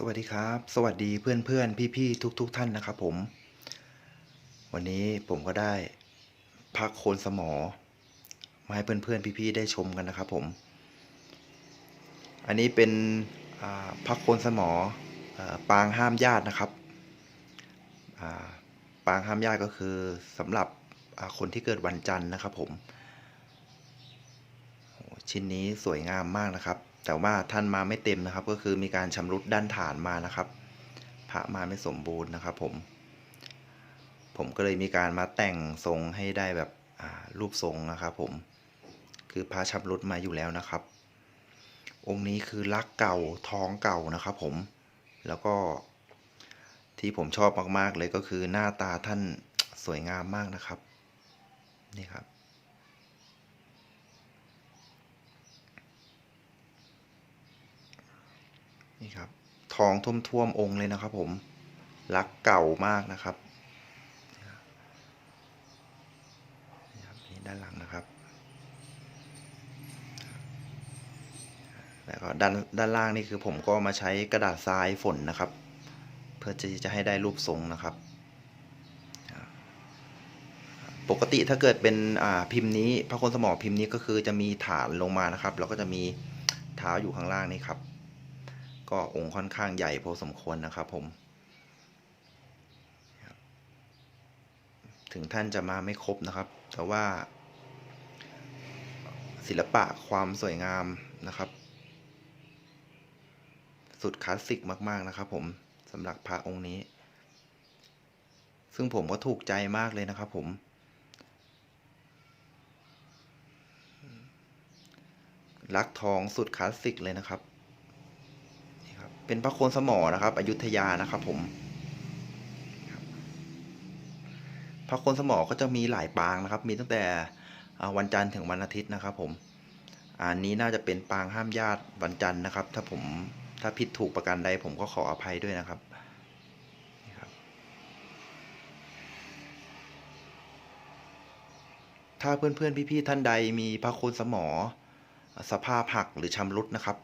สวัสดีครับ สวัสดีเพื่อนเพื่อนพี่พี่ทุกทุกๆท่านนะครับผม วันนี้ผมก็ได้พักโคนสมอ มาให้เพื่อนเพื่อนพี่พี่ๆได้ชมกันนะครับผม อันนี้เป็นพักโคนสมอปางห้ามญาตินะครับปางห้ามญาติก็คือสำหรับคนที่เกิดวันจันทร์นะครับผมชิ้นนี้สวยงามมากนะครับ แต่ว่าท่านมาไม่เต็มนะครับ ก็คือมีการชำรุดด้านฐานมานะครับ พระมาไม่สมบูรณ์นะครับผม ผมก็เลยมีการมาแต่งทรงให้ได้แบบรูปทรงนะครับ ผม คือพระชำรุดมาอยู่แล้วนะครับ องค์นี้คือลักเก่าท้องเก่านะครับ ผม แล้วก็ที่ผมชอบมากๆเลยก็คือหน้าตาท่านสวยงามมากนะครับ นี่ครับ นี่ครับทองท่วมๆองค์เลยนะครับ ผมลักเก่ามากนะครับนี่ด้านหลังนะครับ แล้วก็ด้านด้านล่างนี่คือผมก็มาใช้กระดาษทรายฝนนะครับ เพื่อที่จะให้ได้รูปทรงนะครับ ปกติถ้าเกิดเป็นพิมพ์นี้พระโคนสมอพิมพ์นี้ก็คือจะมีฐานลงมานะครับ แล้วก็จะมีเท้าอยู่ข้างล่างนี่ครับ ก็องค์ค่อนข้างใหญ่พอสมควรนะครับผม ถึงท่านจะมาไม่ครบนะครับ แต่ว่า ศิลปะความสวยงามนะครับ สุดคลาสสิกมาก ๆนะครับผมสำหรับพระองค์นี้ ซึ่งผมก็ถูกใจมากเลยนะครับผมลักทองสุดคลาสสิกเลยนะครับนี่ครับ เป็นพระโคนสมอนะครับ อยุธยานะครับผมพระโคนสมอก็จะมีหลายปางนะครับ มีตั้งแต่วันจันทร์ถึงวันอาทิตย์นะครับ ผมอันนี้น่าจะเป็นปางห้ามญาติวันจันทร์นะครับ ถ้าผมถ้าผิดถูกประการใดผมก็ขออภัยด้วยนะครับนี่ครับถ้าเพื่อนๆพี่ๆท่านใดมีพระโคนสมอ สภาพหักหรือชำรุดนะครับ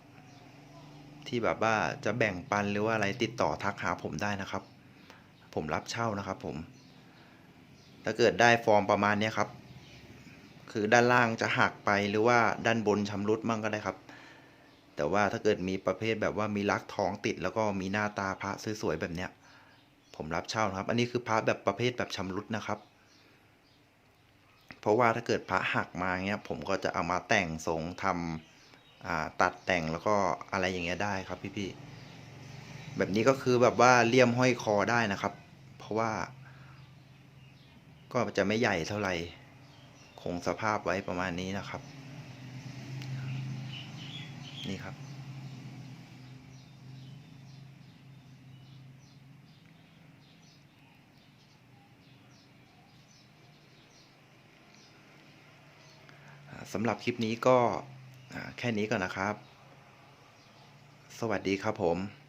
ที่แบบว่าจะแบ่งปันหรือว่าอะไรติดต่อทักหาผมได้นะครับ ผมรับเช่านะครับผม ถ้าเกิดได้ฟอร์มประมาณนี้ครับ คือด้านล่างจะหักไปหรือว่าด้านบนชำรุดมั่งก็ได้ครับ แต่ว่าถ้าเกิดมีประเภทแบบว่ามีลักท้องติด แล้วก็มีหน้าตาพระสวยๆแบบเนี้ย ผมรับเช่านะครับ อันนี้คือพระแบบประเภทแบบชำรุดนะครับเพราะว่าถ้าเกิดพระหักมาเงี้ยผมก็จะเอามาแต่งทรงทำอ่า ตัดแต่งแล้วก็อะไรอย่างเงี้ยได้ครับพี่ๆแบบนี้ก็คือแบบว่าเลี่ยมห้อยคอได้นะครับ เพราะว่า ก็จะไม่ใหญ่เท่าไหร่คงสภาพไว้ประมาณนี้นะครับ นี่ครับ สำหรับคลิปนี้ก็ แค่นี้ก่อนนะครับ สวัสดีครับผม